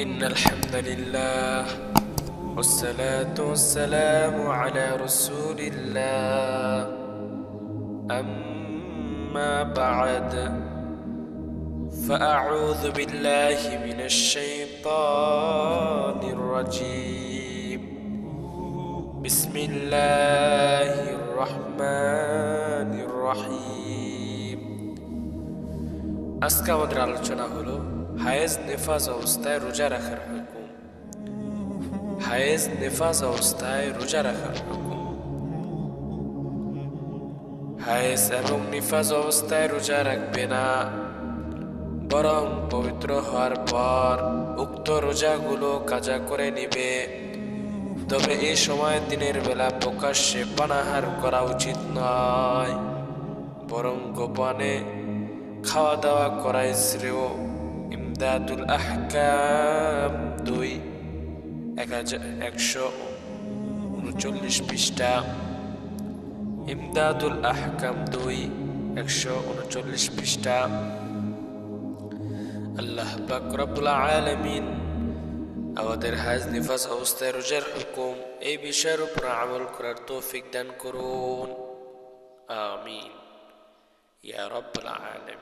إن الحمد لله والصلاة والسلام على رسول الله أما بعد فأعوذ بالله من الشيطان الرجيم بسم الله الرحمن الرحيم আজকে আমাদের আলোচনা হলো হায়েজ নেফাজ অবস্থায় রোজা রাখার হুকুম। হায়েজ নেফাজ অবস্থায় রোজা রাখার হুকুম। হায়েজ এবং নিফাজ অবস্থায় রোজা রাখবে না। বরং পবিত্র হওয়ার পর উক্ত রোজাগুলো কাজা করে নিবে। তবে এই সময় দিনের বেলা প্রকাশ্যে পানাহার করা উচিত নয়, বরং গোপনে খাওয়া দাওয়া করাই শ্রেয়। ইমদাদুল আহকাম দুই, এক হাজার একশো উনচল্লিশ পৃষ্ঠা। ইমদাদুল আহকাম দুই, একশো উনচল্লিশ পৃষ্ঠা। আল্লাহ পাক রব্বুল আলামিন আমাদের হাজ নিফাস অবস্থায় রোজার হুকুম এই বিষয়ের উপর আমল করার তৌফিক দান করুন। আমিন। ইয়া রব্বুল আলামিন।